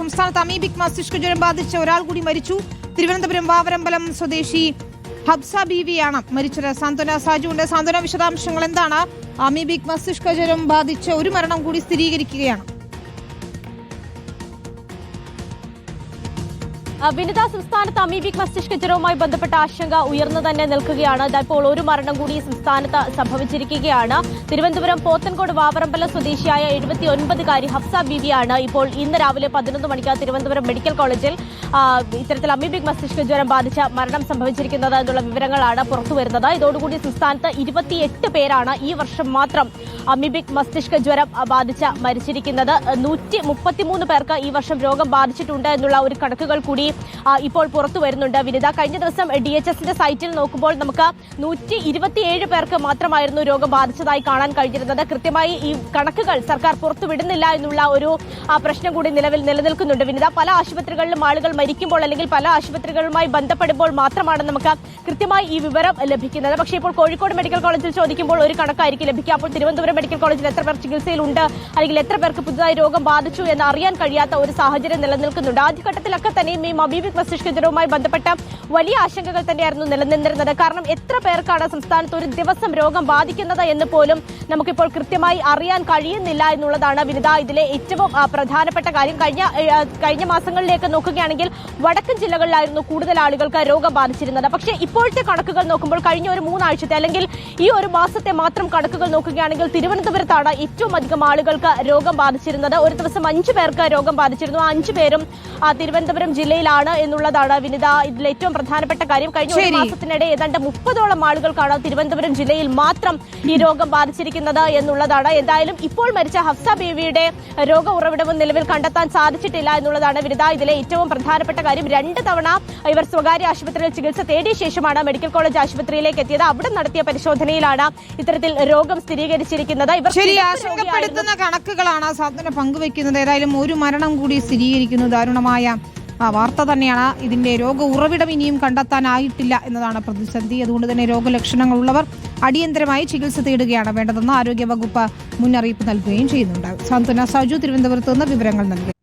സംസ്ഥാനത്ത് അമീബിക് മസ്തിഷ്ക ജ്വരം ബാധിച്ച ഒരാൾ കൂടി മരിച്ചു. തിരുവനന്തപുരം വാവരമ്പലം സ്വദേശി ഹബ്സ ബീവിയാണ് മരിച്ചത്. സാന്ത്വന സാജു ഉണ്ട് സാന്ത്വന വിശദാംശങ്ങൾ എന്താണ്? അമീബിക് മസ്തിഷ്ക ജ്വരം ബാധിച്ച ഒരു മരണം കൂടി സ്ഥിരീകരിക്കുകയാണ്. വിനിത സംസ്ഥാനത്ത് അമീബിക് മസ്തിഷ്ക ജ്വരവുമായി ബന്ധപ്പെട്ട ആശങ്ക ഉയർന്നു തന്നെ നിൽക്കുകയാണ്. ഇപ്പോൾ ഒരു മരണം കൂടി സംസ്ഥാനത്ത് സംഭവിച്ചിരിക്കുകയാണ്. തിരുവനന്തപുരം പോത്തൻകോട് വാവറമ്പല സ്വദേശിയായ എഴുപത്തി ഒൻപതുകാരി ഹഫ്സ ബീവിയാണ് ഇപ്പോൾ ഇന്ന് രാവിലെ പതിനൊന്ന് മണിക്ക് തിരുവനന്തപുരം മെഡിക്കൽ കോളേജിൽ ഇത്തരത്തിൽ അമീബിക് മസ്തിഷ്ക ജ്വരം ബാധിച്ച മരണം സംഭവിച്ചിരിക്കുന്നത് എന്നുള്ള വിവരങ്ങളാണ് പുറത്തുവരുന്നത്. ഇതോടുകൂടി സംസ്ഥാനത്ത് ഇരുപത്തിയെട്ട് പേരാണ് ഈ വർഷം മാത്രം അമീബിക് മസ്തിഷ്ക ജ്വരം ബാധിച്ച മരിച്ചിരിക്കുന്നത് നൂറ്റി മുപ്പത്തിമൂന്ന് പേർക്ക് ഈ വർഷം രോഗം ബാധിച്ചിട്ടുണ്ട് എന്നുള്ള ഒരു കണക്കുകൾ കൂടി ഇപ്പോൾ പുറത്തു വരുന്നുണ്ട്. വിനിത കഴിഞ്ഞ ദിവസം ഡി എച്ച് എസിന്റെ സൈറ്റിൽ നോക്കുമ്പോൾ നമുക്ക് നൂറ്റി ഇരുപത്തിയേഴ് പേർക്ക് മാത്രമായിരുന്നു രോഗം ബാധിച്ചതായി കാണാൻ കഴിഞ്ഞിരുന്നത്. കൃത്യമായി ഈ കണക്കുകൾ സർക്കാർ പുറത്തുവിടുന്നില്ല എന്നുള്ള ഒരു പ്രശ്നം കൂടി നിലവിൽ നിലനിൽക്കുന്നുണ്ട്. വിനിത പല ആശുപത്രികളിലും ആളുകൾ മരിക്കുമ്പോൾ അല്ലെങ്കിൽ പല ആശുപത്രികളുമായി ബന്ധപ്പെടുമ്പോൾ മാത്രമാണ് നമുക്ക് കൃത്യമായി ഈ വിവരം ലഭിക്കുന്നത്. പക്ഷേ ഇപ്പോൾ കോഴിക്കോട് മെഡിക്കൽ കോളേജിൽ ചോദിക്കുമ്പോൾ ഒരു കണക്കായിരിക്കും ലഭിക്കുക. അപ്പോൾ തിരുവനന്തപുരം മെഡിക്കൽ കോളേജിൽ എത്ര പേർ ചികിത്സയിലുണ്ട്? അല്ലെങ്കിൽ എത്ര പേർക്ക് പുതുതായി രോഗം ബാധിച്ചു എന്ന് അറിയാൻ കഴിയാത്ത ഒരു സാഹചര്യം നിലനിൽക്കുന്നുണ്ട്. ആദ്യഘട്ടത്തിലൊക്കെ തന്നെയും ഈ മബീബിക് മസ്തിഷ്ക ജ്വരവുമായി ബന്ധപ്പെട്ട വലിയ ആശങ്കകൾ തന്നെയായിരുന്നു നിലനിന്നിരുന്നത്. കാരണം എത്ര പേർക്കാണ് സംസ്ഥാനത്ത് ഒരു ദിവസം രോഗം ബാധിക്കുന്നത് എന്ന് പോലും നമുക്കിപ്പോൾ കൃത്യമായി അറിയാൻ കഴിയുന്നില്ല എന്നുള്ളതാണ് വിനിത ഇതിലെ ഏറ്റവും പ്രധാനപ്പെട്ട കാര്യം. കഴിഞ്ഞ കഴിഞ്ഞ മാസങ്ങളിലേക്ക് നോക്കുകയാണെങ്കിൽ വടക്കൻ ജില്ലകളിലായിരുന്നു കൂടുതൽ ആളുകൾക്ക് രോഗം ബാധിച്ചിരുന്നത്. പക്ഷേ ഇപ്പോഴത്തെ കണക്കുകൾ നോക്കുമ്പോൾ കഴിഞ്ഞ ഒരു മൂന്നാഴ്ചത്തെ അല്ലെങ്കിൽ ഈ ഒരു മാസത്തെ മാത്രം കണക്കുകൾ നോക്കുകയാണെങ്കിൽ തിരുവനന്തപുരത്താണ് ഏറ്റവും അധികം ആളുകൾക്ക് രോഗം ബാധിച്ചിരുന്നത്. ഒരു ദിവസം അഞ്ചു പേർക്ക് രോഗം ബാധിച്ചിരുന്നു. അഞ്ചു പേരും തിരുവനന്തപുരം ജില്ലയിലാണ് എന്നുള്ളതാണ് വിനിത ഇതിൽ ഏറ്റവും പ്രധാനപ്പെട്ട കാര്യം. കഴിഞ്ഞ ഒരു. മാസത്തിനിടെ ഏതാണ്ട് മുപ്പതോളം ആളുകൾക്കാണ് തിരുവനന്തപുരം ജില്ലയിൽ മാത്രം ഈ രോഗം ബാധിച്ചിരിക്കുന്നത് എന്നുള്ളതാണ്. എന്തായാലും ഇപ്പോൾ മരിച്ച ഹഫ്സ ബേബിയുടെ രോഗ ഉറവിടവും നിലവിൽ കണ്ടെത്താൻ സാധിച്ചിട്ടില്ല എന്നുള്ളതാണ് വിനിത ഇതിലെ ഏറ്റവും പ്രധാനപ്പെട്ട കാര്യം. രണ്ട് തവണ ഇവർ സ്വകാര്യ ആശുപത്രിയിൽ ചികിത്സ തേടിയ ശേഷമാണ് മെഡിക്കൽ കോളേജ് ആശുപത്രിയിലേക്ക് എത്തിയത്. അവിടെ നടത്തിയ പരിശോധനയിലാണ് ഇത്തരത്തിൽ രോഗം സ്ഥിരീകരിച്ചിരിക്കുന്നത്. ഇവർ ശരി രോഗിയായിരുന്നു. ആശങ്കപ്പെടുത്തുന്ന കണക്കുകളാണ് സാധന പങ്കുവയ്ക്കുന്നത് ഏതായാലും ഒരു മരണം കൂടി സ്ഥിരീകരിക്കുന്നു. ദാരുണമായ ആ, വാർത്ത തന്നെയാണ്. ഇതിന്റെ രോഗ ഉറവിടം ഇനിയും കണ്ടെത്താനായിട്ടില്ല എന്നതാണ് പ്രതിസന്ധി. അതുകൊണ്ട് തന്നെ രോഗലക്ഷണങ്ങൾ ഉള്ളവർ അടിയന്തരമായി ചികിത്സ തേടുകയാണ് വേണ്ടതെന്ന് ആരോഗ്യ വകുപ്പ് മുന്നറിയിപ്പ് നൽകുകയും ചെയ്യുന്നുണ്ട്. സാന്ത്വന സജു തിരുവനന്തപുരത്ത് നിന്ന് വിവരങ്ങൾ നൽകി.